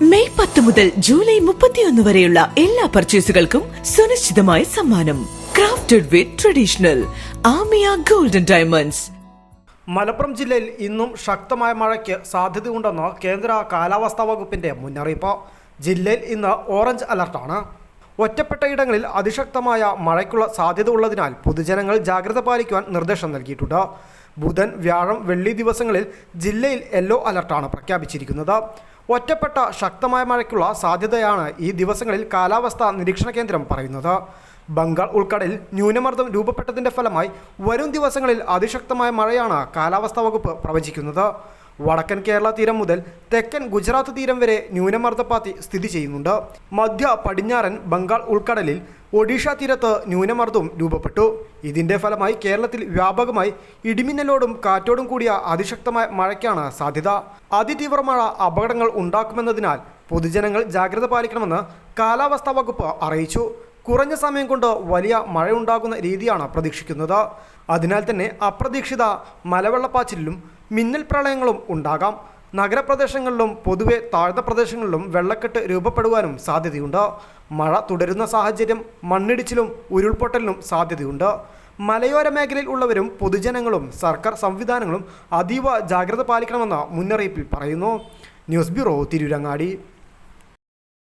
May പത്ത് മുതൽ July മുപ്പത്തിയൊന്ന് വരെയുള്ള എല്ലാ പർച്ചേസുകൾക്കും സുനിശ്ചിതമായ സമ്മാനം. Crafted with traditional Aamiya golden diamonds Malappuram ജില്ലയിൽ ഇന്നും ശക്തമായ മഴയ്ക്ക് സാധ്യതയുണ്ടെന്ന് കേന്ദ്ര കാലാവസ്ഥാ വകുപ്പിന്റെ മുന്നറിയിപ്പ്. ജില്ലയിൽ ഇന്ന് ഓറഞ്ച് അലർട്ടാണ് ഒറ്റപ്പെട്ട ഇടങ്ങളിൽ അതിശക്തമായ മഴയ്ക്കുള്ള സാധ്യത ഉള്ളതിനാൽ പൊതുജനങ്ങൾ ജാഗ്രത പാലിക്കുവാൻ നിർദ്ദേശം നൽകിയിട്ടുണ്ട്. ബുധൻ വ്യാഴം വെള്ളി ദിവസങ്ങളിൽ ജില്ലയിൽ യെല്ലോ അലർട്ടാണ് പ്രഖ്യാപിച്ചിരിക്കുന്നത്. ഒറ്റപ്പെട്ട ശക്തമായ മഴയ്ക്കുള്ള സാധ്യതയാണ് ഈ ദിവസങ്ങളിൽ കാലാവസ്ഥാ നിരീക്ഷണ കേന്ദ്രം പറയുന്നത്. ബംഗാൾ ഉൾക്കടലിൽ ന്യൂനമർദ്ദം രൂപപ്പെട്ടതിന്റെ ഫലമായി വരും ദിവസങ്ങളിൽ അതിശക്തമായ മഴയാണ് കാലാവസ്ഥാ വകുപ്പ് പ്രവചിക്കുന്നത്. വടക്കൻ കേരള തീരം മുതൽ തെക്കൻ ഗുജറാത്ത് തീരം വരെ ന്യൂനമർദ്ദപ്പാത്തി സ്ഥിതി ചെയ്യുന്നുണ്ട്. മധ്യ പടിഞ്ഞാറൻ ബംഗാൾ ഉൾക്കടലിൽ ഒഡീഷ തീരത്ത് ന്യൂനമർദ്ദവും രൂപപ്പെട്ടു. ഇതിന്റെ ഫലമായി കേരളത്തിൽ വ്യാപകമായി ഇടിമിന്നലോടും കാറ്റോടും കൂടിയ അതിശക്തമായ മഴയ്ക്കാണ് സാധ്യത. അതിതീവ്ര മഴ അപകടങ്ങൾ ഉണ്ടാക്കുമെന്നതിനാൽ പൊതുജനങ്ങൾ ജാഗ്രത പാലിക്കണമെന്ന് കാലാവസ്ഥാ വകുപ്പ് അറിയിച്ചു. കുറഞ്ഞ സമയം കൊണ്ട് വലിയ മഴയുണ്ടാകുന്ന രീതിയാണ് പ്രതീക്ഷിക്കുന്നത്. അതിനാൽ തന്നെ അപ്രതീക്ഷിത മലവെള്ളപ്പാച്ചിലും മിന്നൽ പ്രളയങ്ങളും ഉണ്ടാകാം. നഗരപ്രദേശങ്ങളിലും പൊതുവെ താഴ്ന്ന പ്രദേശങ്ങളിലും വെള്ളക്കെട്ട് രൂപപ്പെടുവാനും സാധ്യതയുണ്ട്. മഴ തുടരുന്ന സാഹചര്യം മണ്ണിടിച്ചിലും ഉരുൾപൊട്ടലിനും സാധ്യതയുണ്ട്. മലയോര മേഖലയിൽ ഉള്ളവരും പൊതുജനങ്ങളും സർക്കാർ സംവിധാനങ്ങളും അതീവ ജാഗ്രത പാലിക്കണമെന്ന് മുന്നറിയിപ്പിൽ പറയുന്നു. News bureau Tirurangadi.